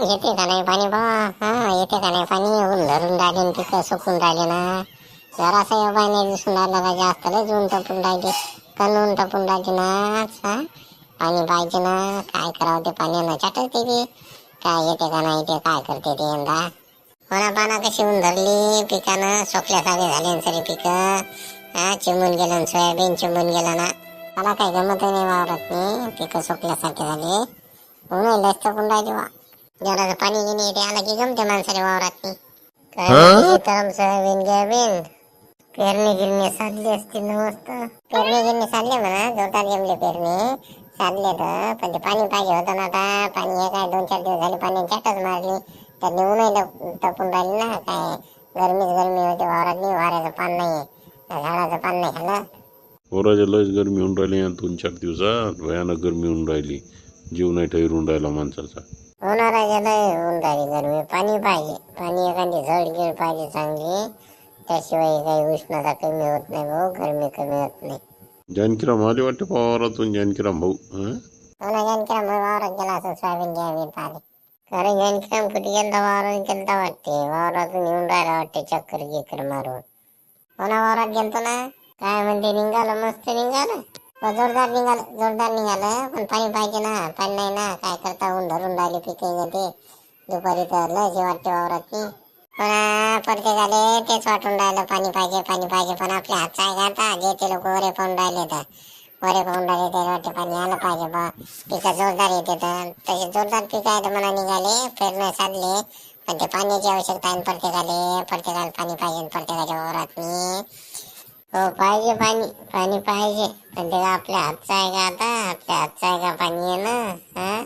येते का नाही पाणी बा? हा येते का नाही पाणी? ऊन धरून राहिले तिथं सुकून राहिले ना. जरासा या पाणी दिसून राहिलं का जास्त लय ऊन टपून राहिले. कणून टपून राहिले ना. हा पाणी पाहिजे ना. काय करावं ते पाण्यानं चाटते ते. काय येते का नाही ते काय करते ते यंदा? म्हणा पाना कशी ऊन धरली पिकानं सोकल्यासारखे झाले सरी सगळे पिकं. हा चिमून गेलं सोयाबीन चिमून गेलं ना. मला काही गमत नाही वावरत नाही पिकं सोकल्यासारखे झाले. ऊन लस टपून राहिले बा. जरा पाणी गिनी ते आला की गमते माणसाने वावरात नाही काय पेरणी गिरणी साधली असती ना मस्त. पेरणी गिरणी साधले म्हणा जोरदार जमले पेरणी. साधले तर पण ते पाणी पाहिजे होतं ना आता. पाणी हे काय दोन चार दिवस झाले पाणी चाटच मारली. तर निवूनही राहिली ना काय. गरमीच गरमी होते वावरात नाही वाऱ्याचं पान नाही. झाडाचं पान नाही खाल्लं. पोराच्या लयच गरमी होऊन राहिली दोन चार दिवसात. भयानक गरमी होऊन राहिली. जीव नाही ठरून राहिला माणसाचा. होणारा लय होऊन राहिली गरमी पाणी पाहिजे पाणी एखादी झड गिळ पाहिजे चांगली त्याशिवाय काही उष्णता कमी होत नाही भाऊ गरमी कमी होत नाही जानकीराम आले वाटते पवारातून जानकीराम भाऊ हं? मला जानकीराम भाऊ वावरात गेला असं सोयाबीन घ्यावी पाहिले कारण जानकीराम कुठे गेलता वावरात गेलता वाटते वावरातून येऊन राहिला वाटते चक्कर गिकर मारून हो ना वावरात गेलतो ना काय म्हणते निघालं मस्त निघालं हो, जोरदार निघालं जोरदार निघालं पण पाणी पाहिजे ना पाणी नाही ना. काय करता ऊन धरून राहिली पिके ते. दुपारी तर लय वाटते वावरात ती पण प्रत्येकाले तेच वाटून राहिलं. पाणी पाहिजे पाणी पाहिजे पण आपल्या हातचा आहे का आता? जे ते लोक वरे पाहून राहिले तर. वरे पाहून राहिले ते वाटते पाणी आलं पाहिजे बा. पिकं जोरदार येते तर. तसे जोरदार पिकं आहेत म्हणा निघाले पेरणे साधले. पण ते पाण्याची आवश्यकता आहे झाले प्रत्येकाले प्रत्येकाला पाणी पाहिजे प्रत्येकाच्या वावरात हो पाहिजे पाणी पाणी पाहिजे. पण ते आपल्या हातचं आहे का आता? आपल्या हातचं आहे का पाणी आहे ना? हा?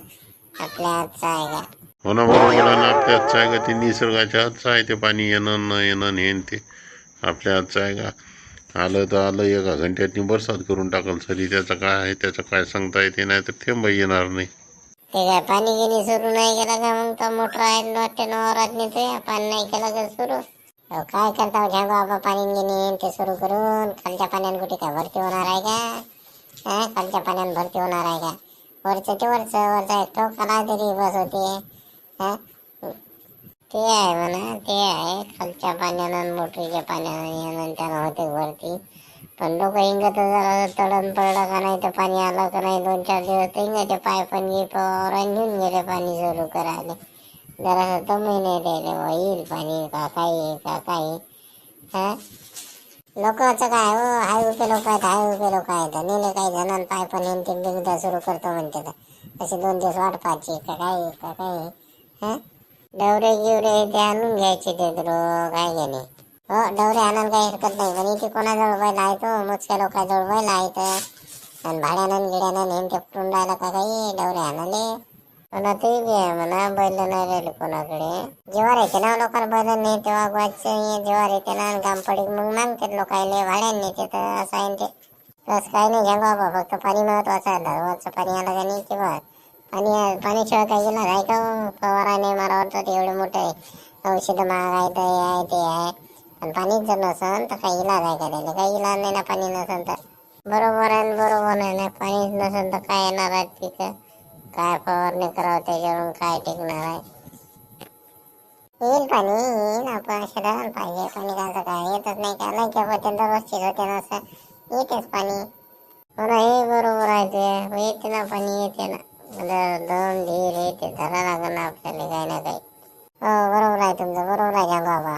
आपल्या हातचं आहे का? हो ना बरोबर आहे ना. आपल्या हातचं आहे का? ते निसर्गाच्या हातचं आहे ते पाणी. येणं न येणं न येणं ते. आपल्या हातचं आहे का? आलं तर आलं एका घंट्यातनी बरसात करून टाकल. सरी त्याचं काय आहे त्याचं काय सांगता येते नाही तर थेंब येणार नाही. ते काय पाणी गिनी सुरू नाही केलं का मग? तो मोटर आहे वाटते नवरात नेते पाणी नाही केलं का सुरू. अहो, काय करता हो, घ्या बाबा पाणी घेणे ते सुरू करून खालच्या पाण्याने कुठे काय भरती होणार आहे का? हा खालच्या पाण्याने भरती होणार आहे का? वरचं ते वरचं वरचं एक टोकाला तरी बस होते. हा ते आहे म्हणा ते आहे. खालच्या पाण्यानं मोटरीच्या पाण्यानं त्यानं होते वरती. पण लोक हिंगत जरा तडण पडलं का नाही तर पाणी आलं का नाही दोन चार दिवस तर हिंगाचे पाय पण घे पवारान घेऊन गेले पाणी सुरू करायला. जरा दमही नाही द्यायला बा येईल पाणी का काही का काही. हा? लोकांचं काय हो हाय उभे लोक आहेत हाय उभे लोक आहेत. नेले काही जणांना पाय पण हिंटी बिगदा सुरू करतो म्हणते तर. असे दोन दिवस वाट पाहायची का काय का काय हा? डवरे गिवरे ते आणून घ्यायचे ते तर काय घेणे. हो डवरे आणायला काही हरकत नाही पण इथे कोणाजवळ बैल आहे तो? मोजक्या लोकांजवळ बैला आहे तर. आणि भाड्यानं गिड्यानं नेहमी ते राहिला का काही? डवरे आणले पण ते बी आहे म्हणा बैल नाही राहिले कोणाकडे. जेव्हा येते ना लोकांना बैल नाही तेव्हा वाच जेव्हा येते ना आणि काम पडी मग मागते लोकायले भाड्याने नेते तर असं आहे ते. तसं काही नाही घ्या बाबा फक्त पाणी महत्वाचं आहे धरवाचं पाणी आलं का नाही किंवा पाणी पाण्याशिवाय काही गेलं आहे का हो? फवारा नाही मारावर तर एवढे मोठे औषधं महाग आहे ते आहे ते आहे. पण पाणीच जर नसन तर काही इलाज आहे का त्याला? काही इलाज नाही ना पाणी नसन तर. बरोबर आहे बरोबर आहे ना पाणीच नसन तर काय येणार आहे पिकं काय फवारणी करावं त्याच्यावरून काय टिकणार आहे? येईल पाणी येईल आपण शरीराला पाहिजे. पाणी कसं काय? येतच नाही का? नाही का पण रोज होते ना असं? येतेच पाणी बरं हे बरोबर आहे ते. येते ना पाणी येते ना. दोन धीर येते धरा लागेल ना आपल्याला काही ना काही. हो बरोबर आहे तुमचं. बरोबर आहे का बाबा?